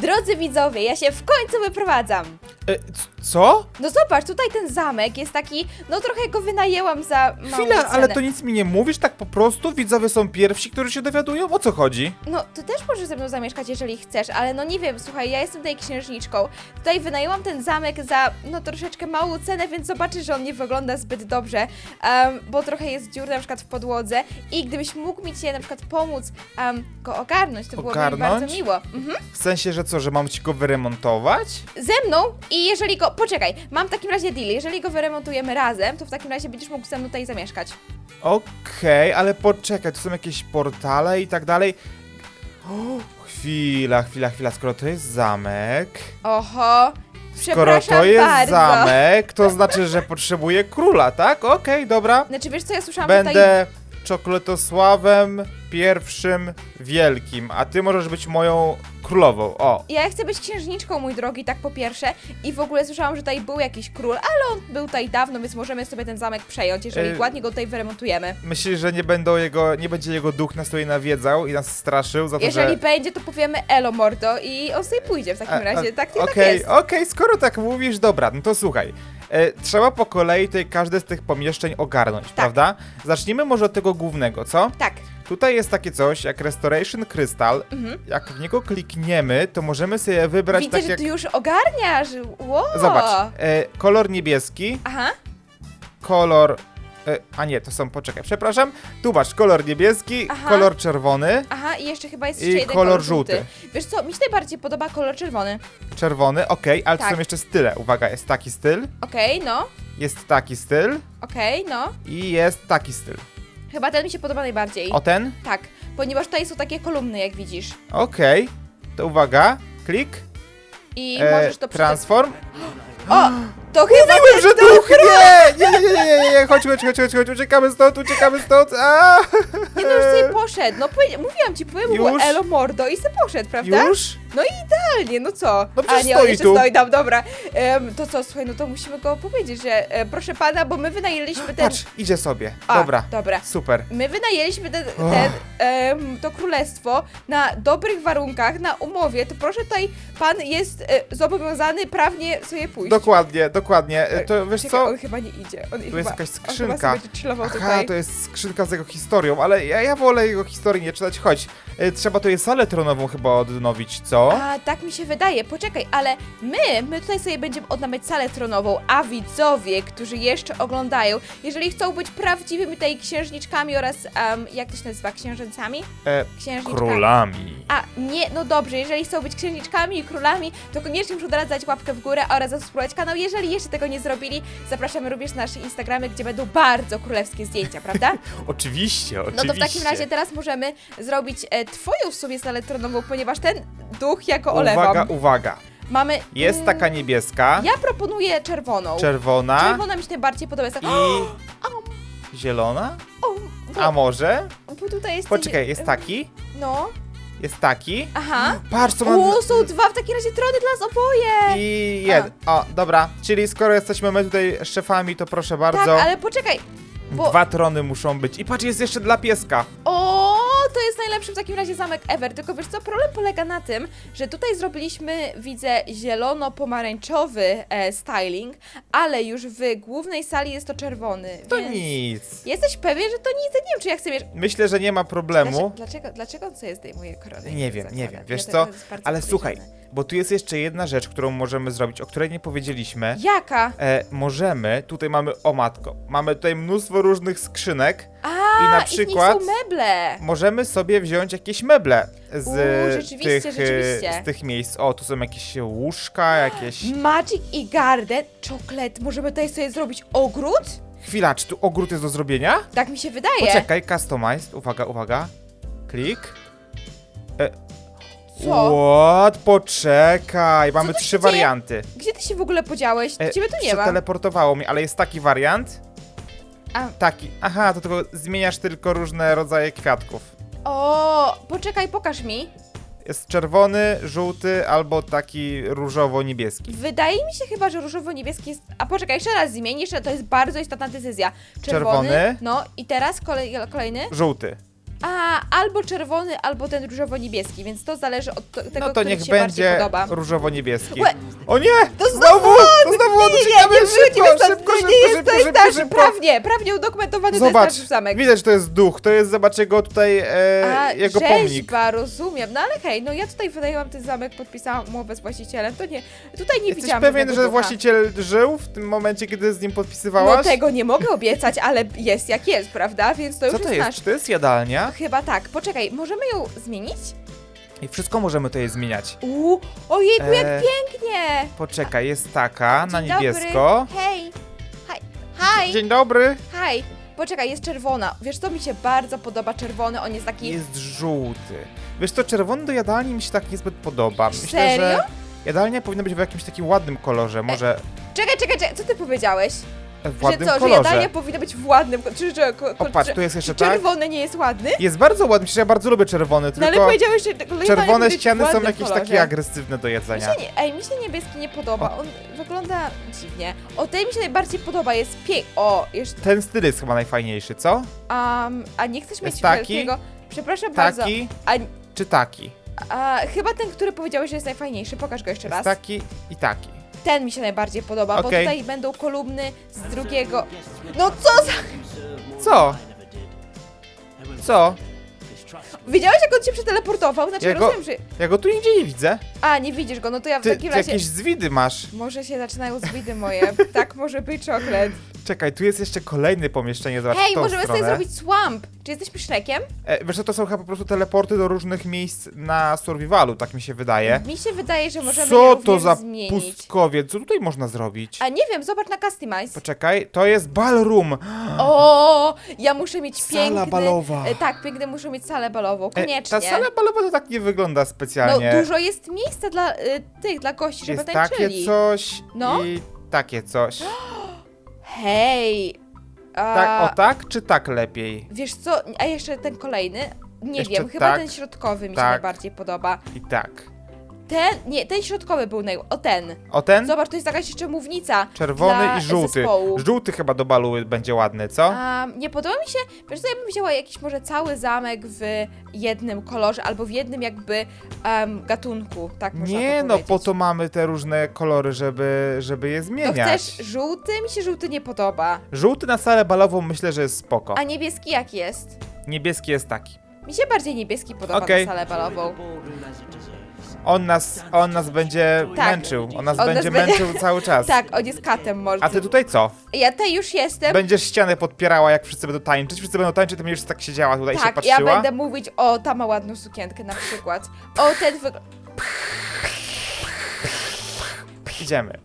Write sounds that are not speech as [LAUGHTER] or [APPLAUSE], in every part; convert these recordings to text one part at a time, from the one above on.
Drodzy widzowie, ja się w końcu wyprowadzam. E, co? No zobacz, tutaj ten zamek jest taki, no trochę go wynajęłam za małą Chwila, cenę. ale to nic mi nie mówisz, tak po prostu? Widzowie są pierwsi, którzy się dowiadują, o co chodzi? No, ty też możesz ze mną zamieszkać, jeżeli chcesz, ale no nie wiem, słuchaj, ja jestem tutaj księżniczką. Tutaj wynajęłam ten zamek za, no troszeczkę małą cenę, więc zobaczysz, że on nie wygląda zbyt dobrze, em, bo trochę jest dziur na przykład w podłodze i gdybyś mógł mi dzisiaj na przykład pomóc em, go ogarnąć, to byłoby mi Ogarnąć? bardzo miło. Mhm. W sensie, że co, że mam ci go wyremontować? Ze mną i jeżeli go, poczekaj, mam w takim razie deal, jeżeli go wyremontujemy razem, to w takim razie będziesz mógł ze mną tutaj zamieszkać. Okej, ale poczekaj, tu są jakieś portale i tak dalej. O, chwila, chwila, chwila, skoro to jest zamek, Oho, skoro przepraszam to jest bardzo. zamek, to znaczy, że potrzebuję króla, tak? Okej, dobra. Znaczy wiesz co, ja słyszałam, że tutaj... Będę czokoletosławem pierwszym wielkim, a ty możesz być moją królową. O, Ja chcę być księżniczką, mój drogi, tak po pierwsze. I w ogóle słyszałam, że tutaj był jakiś król, ale on był tutaj dawno, więc możemy sobie ten zamek przejąć, jeżeli E, ładnie go tutaj wyremontujemy. myślisz, że nie będą jego, nie będzie jego duch nas tutaj nawiedzał i nas straszył za to, Jeżeli że... będzie, to powiemy elo mordo i on sobie pójdzie w takim A- a- razie. Tak, tak Okej, jest. okej, skoro tak mówisz, dobra, no to słuchaj. E, trzeba po kolei tutaj każde z tych pomieszczeń ogarnąć, Tak. prawda? Zacznijmy może od tego głównego, co? Tak. Tutaj jest takie coś jak Restoration Crystal. Mhm. Jak w niego klikniemy, to możemy sobie wybrać Widzę, tak że jak... ty już ogarniasz. Wow. Zobacz, e, kolor niebieski, Aha, kolor... E, a nie, to są, poczekaj, przepraszam. Tu masz kolor niebieski, Aha. kolor czerwony, aha, i jeszcze chyba jest I jeszcze jeden kolor żółty. Wiesz co, mi się najbardziej podoba kolor czerwony. czerwony, okej, ale Tak. są jeszcze style. Uwaga, jest taki styl, Okej, no. jest taki styl Okej, no. i jest taki styl. Chyba ten mi się podoba najbardziej. O ten? Tak, ponieważ tutaj są takie kolumny, jak widzisz. Okej, to uwaga, klik, I e, możesz to przeczytać. transform. O, [GASPS] to chyba Mówiłem, że duch, nie, nie, nie, nie, nie, nie, chodź, chodź, chodź, chodź, chodź, uciekamy stąd, uciekamy stąd, a! Nie no, już sobie poszedł. No powie- mówiłam ci, powiem mu Już? elo mordo i se poszedł, prawda? Już? No i idealnie, no co? No przecież A nie, on stoi jeszcze tu. stoi tam, dobra. Em, to co, słuchaj, no to musimy go powiedzieć, że e, proszę pana, bo my wynajęliśmy ten... Patrz, idzie sobie, A, dobra, dobra. super. My wynajęliśmy ten, Och. ten, em, to królestwo na dobrych warunkach, na umowie, to proszę tutaj, pan jest e, zobowiązany prawnie sobie pójść. Dokładnie, dokładnie, E, to wiesz Czekaj, co? on chyba nie idzie. On Tu chyba, jest jakaś On chyba skrzynka. będzie chillował Aha, tutaj. to jest skrzynka z jego historią, ale ja, ja wolę jego historii nie czytać. Chodź, e, trzeba tu jest salę tronową chyba odnowić, co? A, tak mi się wydaje. Poczekaj, ale my, my tutaj sobie będziemy odnawiać salę tronową, a widzowie, którzy jeszcze oglądają, jeżeli chcą być prawdziwymi tutaj księżniczkami oraz, um, jak to się nazywa, księżycami? E, Księżniczkami. królami. A, nie, no dobrze, jeżeli chcą być księżniczkami i królami, to koniecznie muszą dać łapkę w górę oraz zasubskrybować kanał. Jeżeli jeszcze tego nie zrobili, zapraszamy również na nasze Instagramy, gdzie będą bardzo królewskie zdjęcia, prawda? [LAUGHS] Oczywiście, No to w takim razie teraz możemy zrobić e, twoją w sumie salę tronową, ponieważ ten duch ja go olewam. Uwaga, uwaga. Mamy... Jest mm, taka niebieska, Ja proponuję czerwoną. czerwona Czerwona mi się najbardziej podoba. Jest tak, i zielona? o, bo, A może? bo tutaj jest... Poczekaj, jest taki, No, jest taki. aha. Patrz, co mam... O, są dwa w takim razie trony dla nas oboje. I jeden. O, dobra. Czyli skoro jesteśmy my tutaj szefami, to proszę bardzo. Tak, ale poczekaj. Bo... Dwa trony muszą być. I patrz, jest jeszcze dla pieska. O, to jest najlepszy w takim razie zamek ever. Tylko wiesz co, problem polega na tym, że tutaj zrobiliśmy, widzę, zielono-pomarańczowy e, styling, ale już w głównej sali jest to czerwony. To więc... nic. Jesteś pewien, że to nic? Ja nie wiem, czy ja chcę mieć... Myślę, że nie ma problemu. Dlaczego, dlaczego, dlaczego on sobie zdejmuje koronę? Nie wiem, nie wiem. Wiesz co? Ale słuchaj, bo tu jest jeszcze jedna rzecz, którą możemy zrobić, o której nie powiedzieliśmy. Jaka? E, możemy, tutaj mamy, o matko, mamy tutaj mnóstwo różnych skrzynek. A, I na przykład- są meble. Możemy sobie wziąć jakieś meble z, Uuu, rzeczywiście, tych, e, rzeczywiście. z tych miejsc. O, tu są jakieś łóżka, jakieś... Magic i Garden, czoklet. Możemy tutaj sobie zrobić ogród? Chwila, czy tu ogród jest do zrobienia? Tak mi się wydaje. Poczekaj, customized, uwaga, uwaga. Klik. E, Co? What? Poczekaj, mamy tu się trzy dzieje? warianty. Gdzie ty się w ogóle podziałeś? E, Ciebie tu nie ma. Przeteleportowało mi, ale jest taki wariant. A. Taki. Aha, to tylko zmieniasz tylko różne rodzaje kwiatków. O, poczekaj, pokaż mi. Jest czerwony, żółty albo taki różowo-niebieski. Wydaje mi się chyba, że różowo-niebieski jest... A poczekaj, jeszcze raz zmień, jeszcze to jest bardzo istotna decyzja. Czerwony, Czerwony. no i teraz kolej, kolejny. Żółty. A, albo czerwony, albo ten różowo-niebieski, więc to zależy od to, tego, No to który niech ci bardziej będzie podoba. różowo-niebieski. Łe, O nie! To Znowu! To znowu Nie, nie, nie szybko, stąd, szybko, nie, szybko, nie szybko, to szybko, nasz, szybko. prawnie, prawnie udokumentowany Zobacz, to jest zamek. widać, to jest duch, to jest, zobaczcie go tutaj, e, A, jego pomnik. rzeźba, rozumiem. No ale hej, no ja tutaj wynajęłam ten zamek, podpisałam umowę z właścicielem, to nie, tutaj nie Jesteś widziałam pewien, że ducha. właściciel żył w tym momencie, kiedy z nim No podpisywałaś? tego nie mogę obiecać, ale jest jak jest, prawda? Więc to już Co to jest jest? nasz. Czy to jest jadalnia? Chyba tak. Poczekaj, możemy ją zmienić? I wszystko możemy tutaj zmieniać. Uuu, ojejku, jak E, pięknie! Poczekaj, jest taka na Dzień dobry. niebiesko. Hej! Hej! Hej! Dzień dobry. Hej! Poczekaj, jest czerwona. Wiesz co, mi się bardzo podoba czerwony, on jest taki... Jest żółty. Wiesz co, czerwony do jadalni mi się tak niezbyt podoba. Myślę, Serio? że jadalnia powinna być w jakimś takim ładnym kolorze, może Czekaj, czekaj, czekaj, co ty powiedziałeś? W ładnym że co, kolorze. że jadalnia powinna być w ładnym... Czy, że, ko, ko, O, patrz, tu jest jeszcze czy tak. czerwony nie jest ładny? Jest bardzo ładny, przecież ja bardzo lubię czerwony, No ale tylko powiedziałeś, że czerwone ściany są jakieś kolorze. takie agresywne do Mi jedzenia. się nie, ej, mi się niebieski nie podoba, on wygląda dziwnie. O, tej mi się najbardziej podoba, jest pięk... O, jeszcze... Ten styl jest chyba najfajniejszy, co? Um, a nie chcesz mieć taki? wielkiego... Przepraszam bardzo. Taki czy taki? a, chyba ten, który powiedziałeś, że jest najfajniejszy. Pokaż go jeszcze Jest raz. taki i taki. Ten mi się najbardziej podoba, bo Okej. tutaj będą kolumny z drugiego... No co za... Co? Co? Widziałeś, jak on cię przeteleportował? Znaczy, Ja go- rozumiem, że... Ja go tu nigdzie nie widzę. A, nie widzisz go, no to ja w Ty, takim ty razie... jakieś zwidy masz. Może się zaczynają zwidy moje. [LAUGHS] tak może być czoklet. Czekaj, tu jest jeszcze kolejne pomieszczenie, zobacz Hej, w tą możemy stronę. sobie zrobić swamp. Czy jesteśmy Shrekiem? E, wiesz co, to są chyba po prostu teleporty do różnych miejsc na survivalu, tak mi się wydaje. Mi się wydaje, że możemy je Co to za zmienić. pustkowiec? Co tutaj można zrobić? A nie wiem, zobacz na Customize. Poczekaj, to jest ballroom. [GASPS] O, ja muszę mieć Sala piękny... balowa. E, tak, piękny muszę mieć salę balową, E, koniecznie. ta sala balowa to tak nie wygląda No specjalnie. dużo jest miejsca dla y, tych, dla gości, żeby jest tańczyli. takie coś No. i takie coś. [GASPS] Hej! A, Tak, o tak czy tak lepiej? Wiesz co, a jeszcze ten kolejny? Nie Jeszcze wiem, chyba tak, ten środkowy mi się tak. najbardziej podoba. I tak. Ten, nie, ten środkowy był naj... O ten. O ten? Zobacz, to jest jakaś jeszcze mównica. Czerwony dla i żółty. Zespołu. Żółty chyba do balu będzie ładny, co? A, nie podoba mi się, wiesz co, ja bym wzięła jakiś może cały zamek w jednym kolorze, albo w jednym jakby em, gatunku, tak można Nie to no, po to mamy te różne kolory, żeby, żeby je To zmieniać. chcesz żółty? Mi się żółty nie podoba. Żółty na salę balową myślę, że jest spoko. A niebieski jak jest? Niebieski jest taki. Mi się bardziej niebieski podoba Okej. na salę balową. On nas, on nas będzie Tak. męczył. On nas On nas będzie będzie- męczył cały czas. [LAUGHS] Tak, on jest katem morskim. A ty tutaj co? Ja tutaj już jestem. Będziesz ścianę podpierała, jak wszyscy będą tańczyć. Wszyscy będą tańczyć, ty będziesz tak siedziała tutaj i się tak, patrzyła. ja będę mówić, o, ta ma ładną sukienkę na przykład. O, ten wygląda... Idziemy.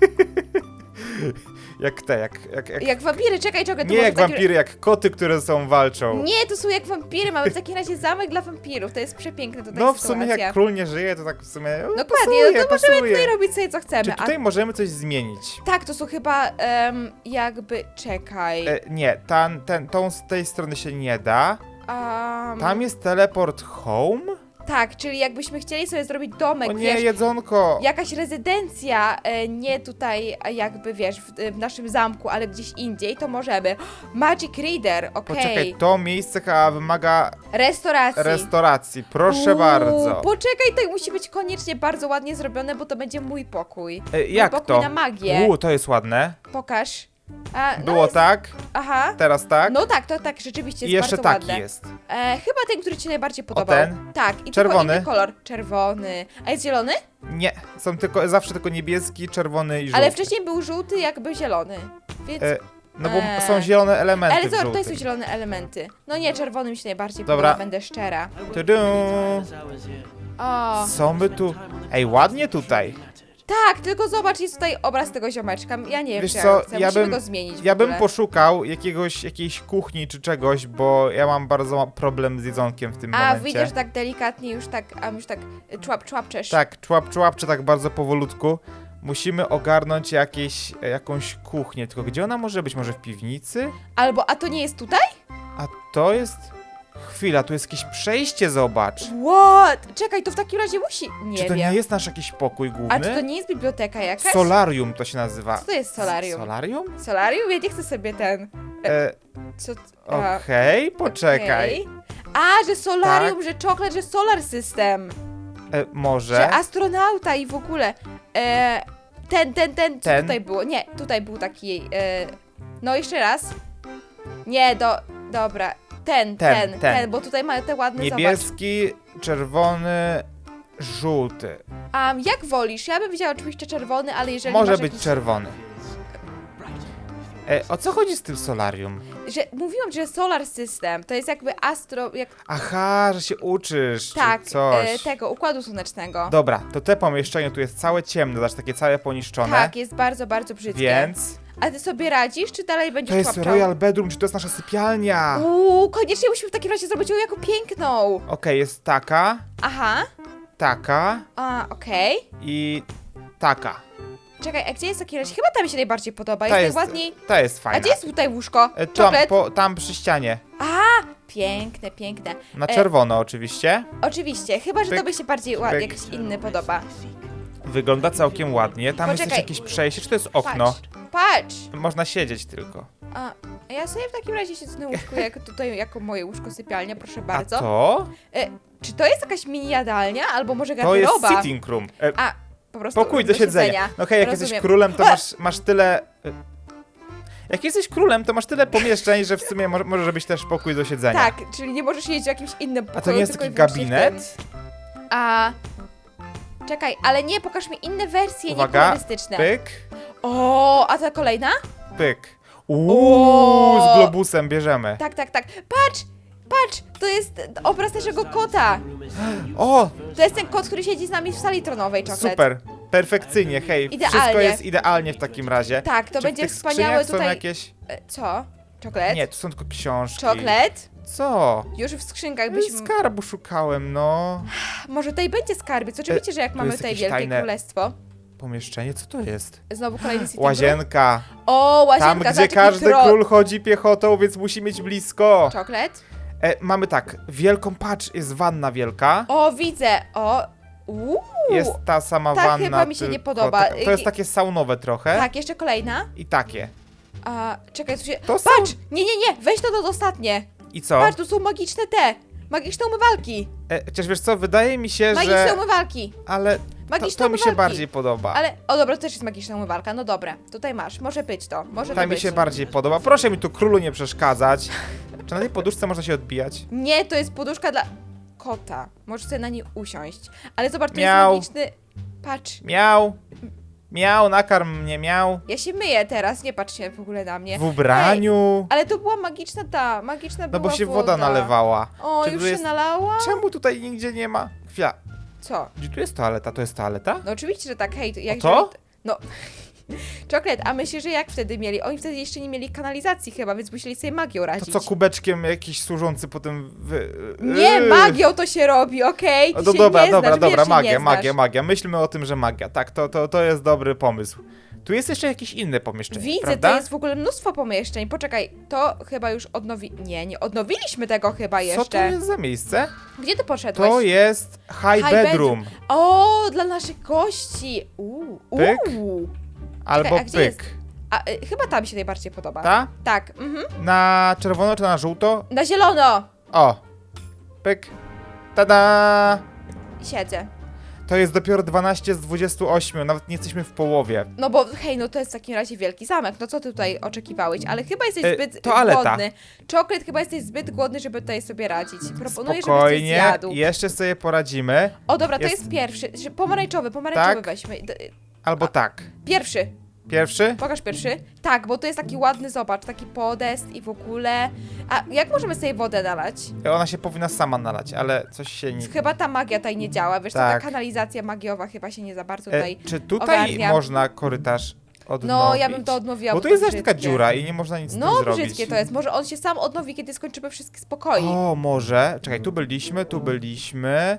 [LAUGHS] jak te, jak... jak, jak... Jak wampiry, czekaj, czekaj, to Nie może jak taki- wampiry, jak koty, które są walczą. Nie, to są jak wampiry, mamy w takim razie zamek dla wampirów, to jest przepiękna tutaj No w sytuacja. sumie jak król nie żyje, to tak w sumie no, Dokładnie, pasuje, no to pasuje. możemy tutaj robić sobie co chcemy. Czy tutaj możemy coś zmienić? A tak, to są chyba em, jakby, czekaj. E, nie, tan, ten, tą z tej strony się nie da. Am, Tam jest teleport home? Tak, czyli jakbyśmy chcieli sobie zrobić domek, O nie, wiesz, jedzonko. jakaś rezydencja, e, nie tutaj jakby, wiesz, w, w naszym zamku, ale gdzieś indziej, to możemy. Magic Reader, okej. Poczekaj, to miejsce chyba wymaga Restauracji. restauracji. Proszę Uuu, bardzo. Poczekaj, to musi być koniecznie bardzo ładnie zrobione, bo to będzie mój pokój. E, jak pokój to? na magię. Uuu, to jest ładne. Pokaż. A, no Było jest, tak, Aha. teraz tak. No tak, to tak, rzeczywiście I jest jeszcze bardzo taki ładne. jest. E, chyba ten, który ci najbardziej podobał. ten? Tak, i Czerwony? inny kolor. Czerwony. A jest zielony? Nie, są tylko, zawsze tylko niebieski, czerwony i żółty. Ale wcześniej był żółty, jakby zielony. Więc. E, no bo Eee. są zielone elementy Ale w tutaj są zielone elementy. No nie, czerwony mi się najbardziej Dobra. podoba, będę szczera. Tudu. O, Co my tu... Ej, ładnie tutaj. Tak, tylko zobacz, jest tutaj obraz tego ziomeczka. Ja nie wiem, Wiesz czy ja co, chcę. ja Musimy bym- go zmienić w Ja bym ogóle. poszukał jakiegoś, jakiejś kuchni czy czegoś, bo ja mam bardzo ma- problem z jedzonkiem w tym A, momencie. widzisz, że tak delikatnie już tak, a już tak y, człap, człapczesz. Tak, człap, człapcze tak bardzo powolutku. Musimy ogarnąć jakieś, e, jakąś kuchnię, tylko gdzie ona może być? Może w piwnicy? Albo, a to nie jest tutaj? A to jest... chwila, tu jest jakieś przejście, zobacz. What? Czekaj, to w takim razie musi... Nie Czy to wiem. nie jest nasz jakiś pokój główny? A czy to nie jest biblioteka jakaś? Solarium to się nazywa. Co to jest solarium? Solarium? Solarium? Ja nie chcę sobie ten... E, Co... a, Okej, poczekaj. okej. A, że solarium, Tak. że czoklet, że solar system. E, może. Że astronauta i w ogóle. E, ten, ten, ten, co Ten? tutaj było? Nie, tutaj był taki. E, no jeszcze raz. Nie, do. Dobra. Ten, Ten, ten, ten, bo tutaj mają te ładne zobacz. Niebieski, czerwony, żółty. A jak wolisz? Ja bym wzięła oczywiście czerwony, ale jeżeli Może masz być jakiś, czerwony. E, o co chodzi z tym solarium? że Mówiłam, że solar system to jest jakby astro. Jak, Aha, że się uczysz, tak, czy coś. e, tego układu słonecznego. Dobra, to te pomieszczenie tu jest całe ciemne, znaczy takie całe poniszczone. tak, jest bardzo, bardzo brzydkie. Więc A ty sobie radzisz, czy dalej będziesz to jest łapczał? Royal Bedroom, czy to jest nasza sypialnia? Uuu, koniecznie musimy w takim razie zrobić ją jako piękną. Okej, jest taka, Aha, taka a, okej. i taka. Czekaj, a gdzie jest taki razie? Chyba tam mi się najbardziej podoba, Ta jest jest, najładniej. ta jest fajna. A gdzie jest tutaj łóżko? E, tam, Czoklet? po, tam przy ścianie. A, piękne, piękne. Na E, czerwono oczywiście. Oczywiście, chyba, że Pyk, tobie się bardziej ładnie, pyk. jakiś inny podoba. Wygląda całkiem ładnie. Tam jest Poczekaj. jakieś przejście, czy to jest okno? Patrz, patrz. Można siedzieć tylko. A, a ja sobie w takim razie siedzę na [LAUGHS] łóżku, jak tutaj, jako moje łóżko sypialnia, proszę A bardzo. to? E, czy to jest jakaś mini jadalnia, albo może To jest garderoba? sitting room. E, A, po prostu pokój do siedzenia. No okej, jak jesteś Rozumiem. królem, to A! [LAUGHS] masz, masz tyle... e, Jak jesteś królem, to masz tyle pomieszczeń, że w sumie może, może być też pokój do siedzenia. Tak, czyli nie możesz jeździć w jakimś innym pokoju, A to nie jest tylko taki i wyłącznie w gabinet? tym. A... Czekaj, ale nie, pokaż mi inne wersje, Uwaga, nie kolorystyczne. Pyk, O, a ta kolejna? pyk. Uuu, z globusem bierzemy. Tak, tak, tak. Patrz! Patrz! To jest obraz naszego kota. O, To jest ten kot, który siedzi z nami w sali tronowej, czoklet. super. Perfekcyjnie, hej. Wszystko Idealnie. jest idealnie w takim razie. Tak, to Czy w będzie tych wspaniałe skrzyniach są tutaj... jakieś... E, Co? Czoklet? Nie, tu są tylko książki. Czoklet? Co? Już w skrzynkach byśmy... Skarbu szukałem, no. Może tutaj będzie skarbiec. Oczywiście, że jak tu mamy jest tutaj jakieś Wielkie tajne- Królestwo. Pomieszczenie, co to jest? Znowu kolejny [GASPS] room. Łazienka. O, łazienka. Tam, zobacz, gdzie jaki każdy król chodzi piechotą, więc musi mieć blisko. Czoklet? E, mamy tak, wielką, patrz, jest wanna wielka. O, widzę. O, uuu. Jest ta sama Ta wanna. chyba mi się nie tylko podoba. taka- to jest takie saunowe trochę. Tak, jeszcze kolejna. I takie. A, czekaj, tu się... To są... Patrz! Nie, nie, nie! Weź to do ostatnie! I co? Patrz, tu są magiczne te! Magiczne umywalki! E, chociaż wiesz co, wydaje mi się, Magiczne że... umywalki! Ale to, Magiczne to mi się umywalki. bardziej podoba. Ale, o dobra, to też jest magiczna umywalka, no dobra. Tutaj masz, może być to, może Ta to mi być. się bardziej podoba. Proszę mi tu królu nie przeszkadzać. Czy na tej poduszce można się odbijać? Nie, to jest poduszka dla kota. Możesz sobie na niej usiąść. Ale zobacz, to Miau. jest magiczny... Patrz, Miał. Miał, nakarm mnie, miał. ja się myję teraz, nie patrz się w ogóle na mnie. W ubraniu. Ale to była magiczna ta, magiczna No była bo się woda nalewała. O, Czy już się jest- nalała? Czemu tutaj nigdzie nie ma? Chwila. Co? Gdzie tu jest toaleta? To jest toaleta? No oczywiście, że tak, hej, jak to? No. [LAUGHS] Czoklet, a myślisz, że jak wtedy mieli? Oni wtedy jeszcze nie mieli kanalizacji chyba, więc musieli sobie magią To radzić. co, kubeczkiem jakiś służący potem wy... Nie, Yy. magią to się robi, okej? Ty No dobra, dobra, dobra, magia, magia, magia. Myślmy o tym, że magia. Tak, to, to, to jest dobry pomysł. Tu jest jeszcze jakieś inne pomieszczenie, Widzę, prawda? to jest w ogóle mnóstwo pomieszczeń. Poczekaj, to chyba już odnowi... Nie, nie odnowiliśmy tego chyba Co to jeszcze. jest za miejsce? Gdzie ty poszedłeś? To jest high, High bedroom. O, dla naszych gości. Uuu, Pyk. uuu. Albo a gdzie pyk. A, y, chyba tam się najbardziej podoba. Ta? Tak, mhm. Na czerwono czy na żółto? Na zielono O. Pyk. Tada! siedzę. To jest dopiero 12 z 28, nawet nie jesteśmy w połowie. No bo hej, no to jest w takim razie wielki zamek. No co ty tutaj oczekiwałeś? Ale chyba jesteś E, zbyt toaleta. głodny. Czoklet, chyba jesteś zbyt głodny, żeby tutaj sobie radzić. Proponuję, żebyś coś Spokojnie, zjadł. jeszcze sobie poradzimy. O dobra, to jest- jest pierwszy. Pomarańczowy, pomarańczowy Tak. weźmy. D- Albo tak. Pierwszy. Pierwszy? Pokaż pierwszy. Tak, bo to jest taki ładny, zobacz, taki podest i w ogóle. A jak możemy sobie wodę nalać? Ona się powinna sama nalać, ale coś się nie... Chyba ta magia tutaj nie działa. Wiesz, Tak. ta kanalizacja magiowa chyba się nie za bardzo E, tutaj. czy tutaj ogarnia. można korytarz odnowić? No, ja bym to odnowiła. Bo tu jest aż taka dziura i nie można nic z No, tym zrobić. brzydkie to jest. Może on się sam odnowi, kiedy skończymy wszystkie spokoi. O, może. Czekaj, tu byliśmy, tu byliśmy.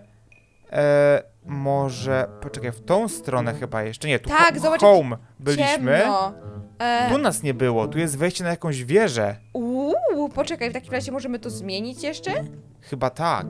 E, może. Poczekaj, w tą stronę chyba jeszcze. Nie, tu Tak, ho- zobacz, home byliśmy. Ciemno. E, Tu nas nie było, tu jest wejście na jakąś wieżę. Uuu, poczekaj, w takim razie możemy to zmienić jeszcze? Chyba tak.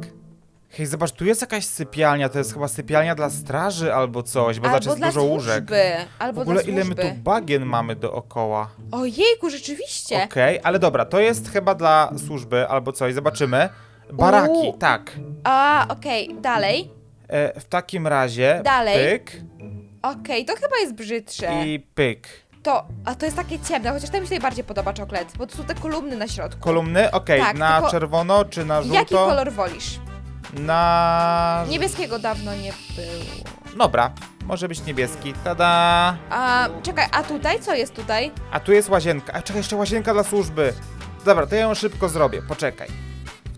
Hej, zobacz, tu jest jakaś sypialnia, to jest chyba sypialnia dla straży albo coś, bo albo zobacz, jest dużo łóżek. służby, W albo ogóle dla ile my tu bagien mamy dookoła. Ojejku, rzeczywiście. Okej, ale dobra, to jest chyba dla służby albo coś, zobaczymy. Baraki, Uuu. tak. A, okej, dalej. E, w takim razie Dalej. pyk Okej, to chyba jest brzydsze. i pyk. To, a to jest takie ciemne, chociaż to mi się najbardziej podoba czoklet, bo to są te kolumny na środku. Kolumny, okej, Tak, na tylko- czerwono czy na żółto? Jaki kolor wolisz? Na... Niebieskiego dawno nie było. Dobra, może być niebieski, tada! A, czekaj, a tutaj? Co jest tutaj? A tu jest łazienka, a czekaj, jeszcze łazienka dla służby. Dobra, to ja ją szybko zrobię, poczekaj.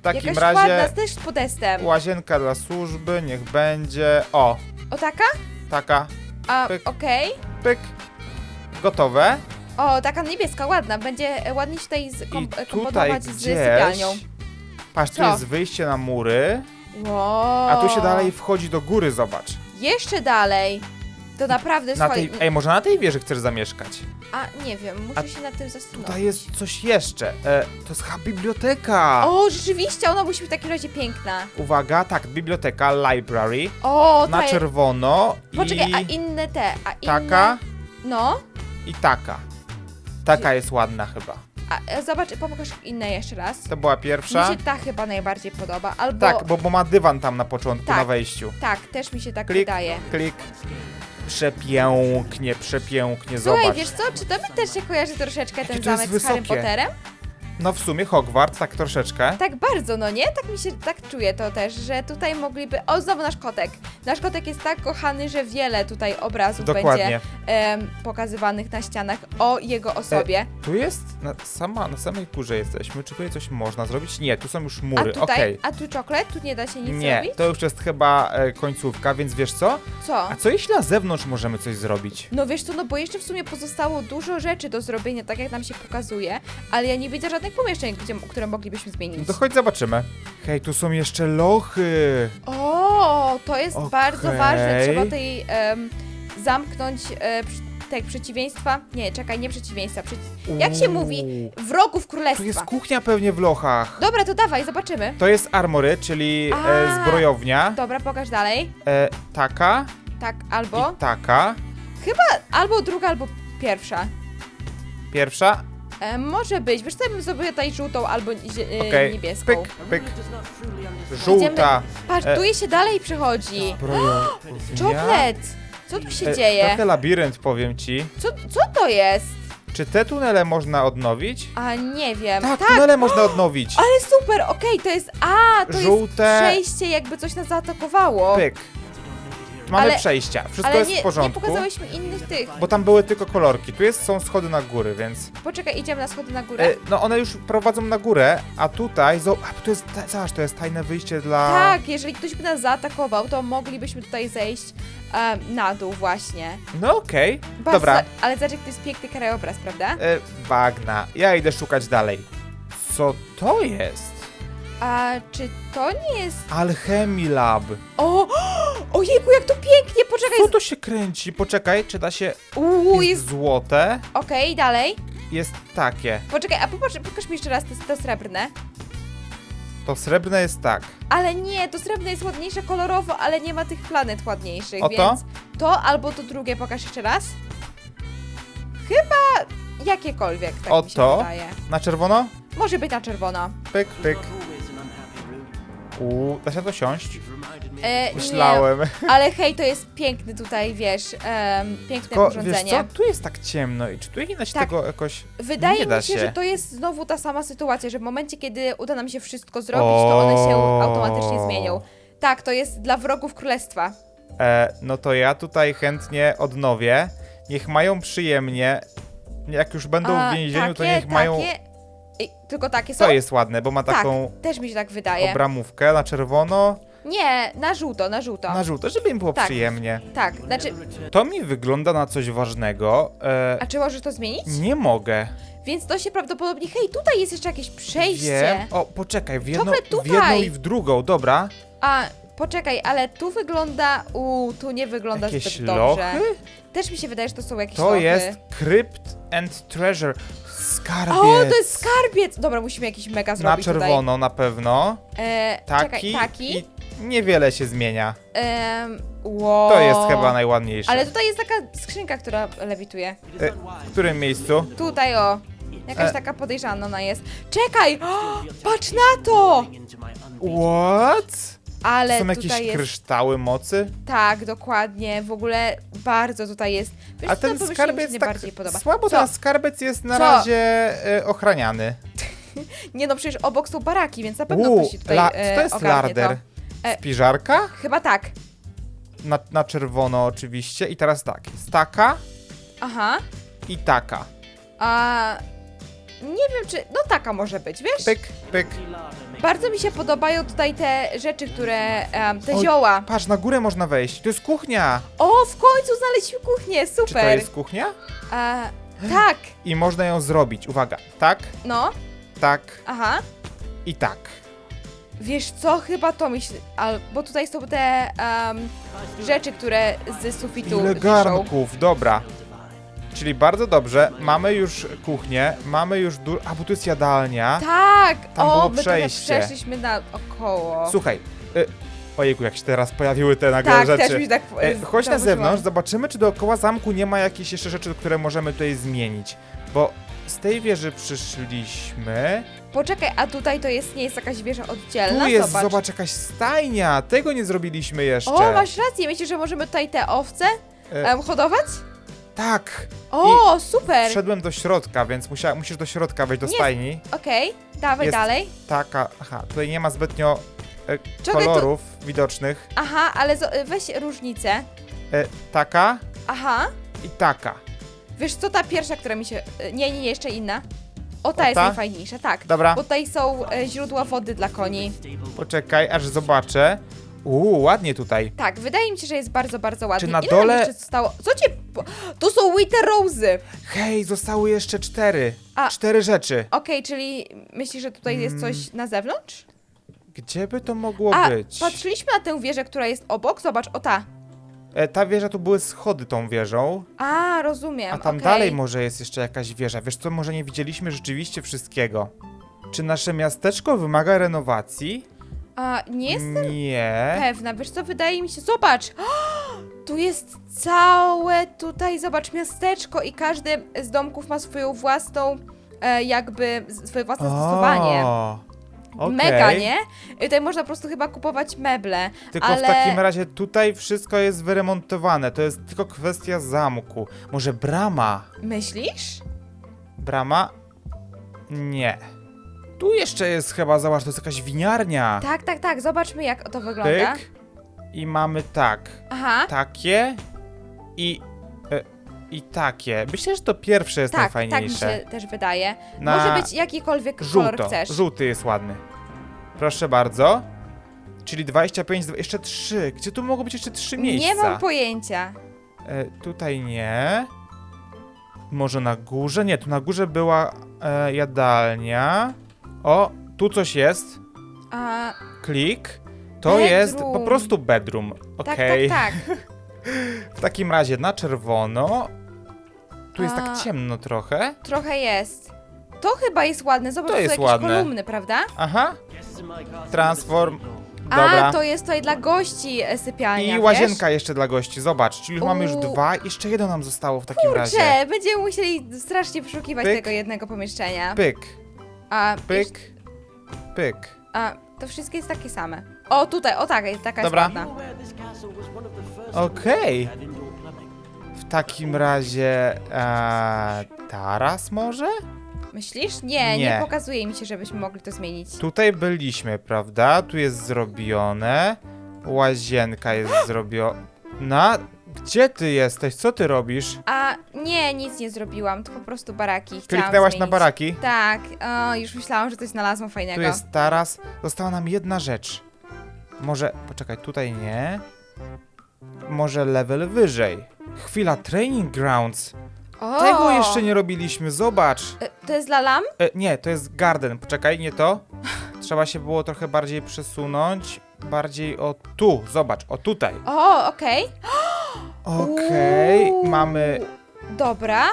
Takim Jakaś razie ładna, też z podestem. łazienka dla służby, niech będzie... O, O taka? taka, A, Pyk. okej. pyk. Gotowe. O, taka niebieska, ładna. Będzie e, ładnie się tutaj z, I kom, tutaj komponować z gdzieś... sypialnią. Patrz, tu Co? jest wyjście na mury, Wow. a tu się dalej wchodzi do góry, zobacz. Jeszcze dalej. To naprawdę, Na słuchaj... tej... Ej, może na tej wieży chcesz zamieszkać? A, nie wiem, muszę A się nad tym zastanowić. Tutaj jest coś jeszcze. E, to jest chyba biblioteka. O, rzeczywiście, ona musi być w takim razie piękna. Uwaga, tak, biblioteka, library. O, Na ta... czerwono Poczekaj, i a inne te, a inne... taka No, i taka. Taka jest ładna chyba. a e, zobacz, pokaż inne jeszcze raz. To była pierwsza? Mi się ta chyba najbardziej podoba, albo... Tak, bo, bo ma dywan tam na początku, Tak. na wejściu. Tak, też mi się tak Klik, wydaje. klik. Przepięknie, przepięknie, Słuchaj, zobacz. wiesz co, czy to mi też się kojarzy troszeczkę ten to jest zamek z Harry wysokie. Potterem? No w sumie Hogwarts, tak troszeczkę. Tak bardzo, no nie? Tak mi się, tak czuję to też, że tutaj mogliby... O, znowu nasz kotek. Nasz kotek jest tak kochany, że wiele tutaj obrazów Dokładnie. będzie em, pokazywanych na ścianach o jego osobie. Tu jest, na, sama, na samej górze jesteśmy. Czy tutaj coś można zrobić? Nie, tu są już a mury, tutaj, okej. a tu czoklet? Tu nie da się nic Nie, zrobić? to już jest chyba e, końcówka, więc wiesz co? Co? A co jeśli na zewnątrz możemy coś zrobić? No wiesz co, no bo jeszcze w sumie pozostało dużo rzeczy do zrobienia, tak jak nam się pokazuje, ale ja nie widzę żadnych pomieszczeń, gdzie, które moglibyśmy zmienić. No to chodź zobaczymy. Hej, tu są jeszcze lochy. O, to jest Okej. bardzo ważne. Trzeba em, zamknąć e, przy- tak, przeciwieństwa. Nie, czekaj, nie przeciwieństwa. Przeci... Jak się Uuu. mówi? Wrogów Tu królestwa. jest kuchnia pewnie w lochach. Dobra, to dawaj, zobaczymy. To jest armory, czyli e, A. zbrojownia. Dobra, pokaż dalej. E, taka Tak, albo. i taka. Albo druga, albo pierwsza. Pierwsza. E, może być. Wiesz co, ja bym zrobiła tutaj żółtą albo zie- e, Okej. niebieską. Pyk, pyk. Żółta. Patrz, E, tu się dalej przechodzi. Zbrojownia. [GASPS] Czoklet! Co tu się E, dzieje? Trochę labirynt, powiem ci. Co, co to jest? Czy te tunele można odnowić? A nie wiem. Tak, tunele można odnowić. Ale super, okej, to jest. A, to Żółte. jest przejście, jakby coś nas zaatakowało. Pyk. Mamy Ale- przejścia. Wszystko Ale jest nie, w nie porządku. pokazałeś mi innych tych. Bo tam były tylko kolorki. Tu jest, są schody na góry, więc. Poczekaj, idziemy na schody na górę. E, no one już prowadzą na górę, a tutaj. zo- A to jest. Zobacz, to jest tajne wyjście dla. Tak, jeżeli ktoś by nas zaatakował, to moglibyśmy tutaj zejść em, na dół właśnie. No okej. Bardzo, Dobra. Ale zobacz, jak to jest piękny krajobraz, prawda? E, bagna. Ja idę szukać dalej. Co to jest? A czy to nie jest... Alchemy Lab. O! Ojejku, jak to pięknie! Poczekaj! Co to się kręci? Poczekaj, czy da się. Uuu, Jest jest... złote. Okej, dalej. Jest takie. Poczekaj, a popatrz, pokaż mi jeszcze raz to, to srebrne. To srebrne jest tak. Ale nie, to srebrne jest ładniejsze kolorowo, ale nie ma tych planet ładniejszych, O to? więc to albo to drugie pokaż jeszcze raz. Chyba jakiekolwiek, tak O mi się to? wydaje. Na czerwono? Może być na czerwono. Pyk, pyk. Uuu, da się to siąść? E, Myślałem. Nie, ale hej, to jest piękny tutaj, wiesz, em, piękne Tylko, wiesz urządzenie. co? Tu jest tak ciemno i czy tu nie da się Tak. tego jakoś... Wydaje nie da mi się, że to jest znowu ta sama sytuacja, że w momencie, kiedy uda nam się wszystko zrobić, to one się O. automatycznie zmienią. Tak, to jest dla wrogów królestwa. E, no to ja tutaj chętnie odnowię. Niech mają przyjemnie. Jak już będą A, w więzieniu, to niech mają... Takie, I, tylko takie są? To jest ładne, bo ma tak, taką też mi się tak wydaje. obramówkę na czerwono, Nie, na żółto, na żółto. na żółto, żeby im było Tak. przyjemnie. Tak, znaczy, To mi wygląda na coś ważnego. E, a czy możesz to zmienić? nie mogę. Więc to się prawdopodobnie, hej, tutaj jest jeszcze jakieś przejście. Wiem. O, poczekaj, w w jedną tutaj. i w drugą, dobra. A, poczekaj, ale tu wygląda, u, tu nie wygląda Jakieś zbyt dobrze. lochy? Też mi się wydaje, że to są jakieś To lochy. jest Crypt and Treasure. Skarbiec. O, to jest skarbiec! Dobra, musimy jakiś mega Na zrobić czerwono na pewno. tutaj. E, Taki, czekaj, taki. i niewiele się zmienia. Em, wow. To jest chyba najładniejsze. Ale tutaj jest taka skrzynka, która lewituje. E, w którym miejscu? Tutaj o. Jakaś E. taka podejrzana jest. Czekaj! O, patrz na to! What? Ale Są tutaj jakieś jest. kryształy mocy? Tak, dokładnie. W ogóle bardzo tutaj jest. Wiesz, A ten to mi się skarbiec tak najbardziej podoba. słabo Co? ten skarbiec jest na Co? razie e, ochraniany. [LAUGHS] Nie no, przecież obok są baraki, więc na pewno Uuu, ktoś się tutaj la, e, co to jest ogarnie larder? To. E. Spiżarka? Chyba tak. Na, na czerwono oczywiście. I teraz tak, jest taka Aha. i taka. A nie wiem, czy. No taka może być, wiesz? Pyk, pyk. Bardzo mi się podobają tutaj te rzeczy, które. em, te Oj. zioła. Patrz, na górę można wejść. To jest kuchnia. O, w końcu znaleźliśmy kuchnię, super. Czy to jest kuchnia? A, tak, I można ją zrobić. Uwaga, tak, no, tak aha. i tak. Wiesz co, chyba to mi się. Al, bo tutaj są te em, rzeczy, które z sufitu Ile wiszą. garnków, dobra. Czyli bardzo dobrze, mamy już kuchnię, mamy już du... A, bo tu jest jadalnia. Tak! Tam o, było my trochę przejście. przeszliśmy na około. Słuchaj, y... ojejku, jak się teraz pojawiły te nagle tak, rzeczy. też mi się tak E, chodź na zauważyłam. zewnątrz, zobaczymy, czy dookoła zamku nie ma jakichś jeszcze rzeczy, które możemy tutaj zmienić. Bo z tej wieży przyszliśmy. Poczekaj, a tutaj to jest, nie jest jakaś wieża oddzielna? Tu jest, zobacz. zobacz, jakaś stajnia. Tego nie zrobiliśmy jeszcze. O, masz rację, myślisz, że możemy tutaj te owce E, em, hodować? Tak. O, super! Wszedłem do środka, więc musia, musisz do środka wejść do Nie. stajni. Okej, dawaj Jest- dalej. Taka, aha, tutaj nie ma zbytnio e, Czekaj, kolorów widocznych. Aha, ale zo- weź różnicę. E, taka Aha. i taka. Wiesz co, ta pierwsza, która mi się... e, Nie, nie, nie, jeszcze inna. O, ta O, jest ta? najfajniejsza, tak. Dobra, Bo tutaj są e, źródła wody dla koni. poczekaj, aż zobaczę. Uuu, ładnie tutaj. Tak, wydaje mi się, że jest bardzo, bardzo ładnie. Czy na Ile dole- jeszcze zostało? Co cię... po- To są Winter Rosy! Hej, zostały jeszcze cztery. A- Cztery rzeczy. Okej, czyli myślisz, że tutaj jest coś Mm. na zewnątrz? Gdzie by to mogło A, być? patrzyliśmy na tę wieżę, która jest obok. Zobacz, o ta. E, ta wieża to były schody tą wieżą, A, rozumiem, a tam okej. dalej może jest jeszcze jakaś wieża. Wiesz co, może nie widzieliśmy rzeczywiście wszystkiego. Czy nasze miasteczko wymaga renowacji? A, nie jestem Nie. pewna, wiesz co, wydaje mi się... Zobacz! [GASPS] Tu jest całe tutaj, zobacz, miasteczko i każdy z domków ma swoją własną, e, jakby, z- swoje własne zastosowanie. O, okej. Mega, nie? I tutaj można po prostu chyba kupować meble. Tylko ale... w takim razie tutaj wszystko jest wyremontowane. To jest tylko kwestia zamku. Może brama? Myślisz? Brama? Nie. Tu jeszcze jest chyba, zobacz, to jest jakaś winiarnia. Tak, tak, tak, zobaczmy jak to wygląda. Pyk. I mamy tak. Aha, Takie i. E, I takie. Myślę, że to pierwsze jest tak, tak mi najfajniejsze. się też wydaje. Na Może być jakikolwiek kolor żółto. chcesz. Żółty jest ładny. Proszę bardzo. Czyli 25, dwa- jeszcze 3. Gdzie tu mogą być jeszcze 3 miejsca? Nie mam pojęcia. E, tutaj nie. Może na górze? Nie, tu na górze była e, jadalnia. O, tu coś jest. A, Klik. To jest po Bedroom. prostu bedroom. tak, Okej. tak, tak. [LAUGHS] W takim razie na czerwono. Tu jest A. tak ciemno trochę. Trochę jest. To chyba jest ładne. Zobacz, To to są jest jakieś ładne. kolumny, prawda? Aha. Transform. Dobra. A, to jest tutaj dla gości e, sypialnia, I łazienka jeszcze dla gości. Zobacz, czyli już mamy już Uuu. dwa. Jeszcze jedno nam zostało w takim razie. Kurczę, będziemy musieli strasznie przeszukiwać Pyk. tego jednego pomieszczenia. Pyk, A, pyk, pyk. a, to wszystkie jest takie same. O, tutaj, o tak, taka jest Dobra. ładna. Okej. W takim razie. E, taras może? Myślisz? Nie, nie, Nie. pokazuje mi się, żebyśmy mogli to zmienić. Tutaj byliśmy, prawda? Tu jest zrobione. Łazienka jest zrobiona. Gdzie ty jesteś? Co ty robisz? A nie, nic nie zrobiłam, to po prostu baraki. Chciałam Kliknęłaś na zmienić. baraki? Tak, o, już myślałam, że coś znalazłam fajnego. Tu jest taras. Została nam jedna rzecz. Może. Poczekaj, tutaj nie. Może level wyżej. Chwila, training grounds. o, Tego jeszcze nie robiliśmy, zobacz. E, To jest dla lam? E, nie, to jest garden. Poczekaj, nie to. Trzeba się było trochę bardziej przesunąć. bardziej o tu, zobacz, o tutaj. O, okej. Okej, Uuu. mamy, Dobra.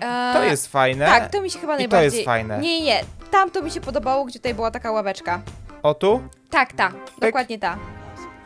E, to jest fajne. Tak, to mi się chyba I to najbardziej... jest fajne. Nie, nie, nie. Tam to mi się podobało, gdzie tutaj była taka ławeczka. O tu? Tak, ta. Dokładnie ta.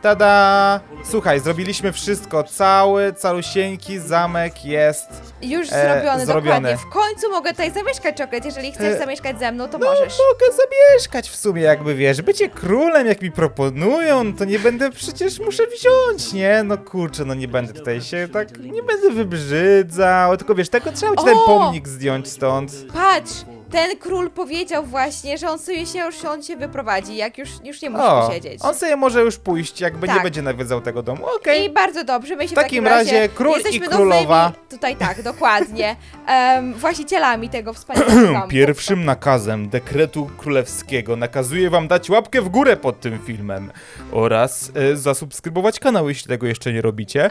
Tada! Słuchaj, zrobiliśmy wszystko, cały, calusieńki zamek jest. Już E, zrobiony, zrobiony. dokładnie. W końcu mogę tutaj zamieszkać, Czoklet. Jeżeli chcesz E, zamieszkać ze mną, to No możesz. mogę zamieszkać w sumie, jakby wiesz, bycie królem, jak mi proponują, to nie będę, przecież muszę wziąć, nie? No kurczę, no nie będę tutaj się tak, nie będę wybrzydzał, tylko wiesz, tego trzeba ci ten O! pomnik zdjąć stąd. Patrz! Ten król powiedział właśnie, że on sobie się już on się wyprowadzi, jak już, już nie musi O, tu siedzieć. on sobie może już pójść, jakby nie Tak. będzie nawiedzał tego domu, okej. I bardzo dobrze, my się W takim razie, razie król i królowa. Nowymi, tutaj tak, dokładnie. [LAUGHS] em, właścicielami tego wspaniałego zamku. [CLEARS THROAT] Pierwszym nakazem dekretu królewskiego nakazuję wam dać łapkę w górę pod tym filmem oraz e, zasubskrybować kanał, jeśli tego jeszcze nie robicie. E,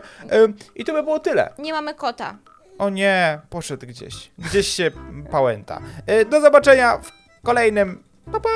I to by było tyle. Nie mamy kota. O nie, poszedł gdzieś. Gdzieś się pałęta. E, do zobaczenia w kolejnym. Pa, pa!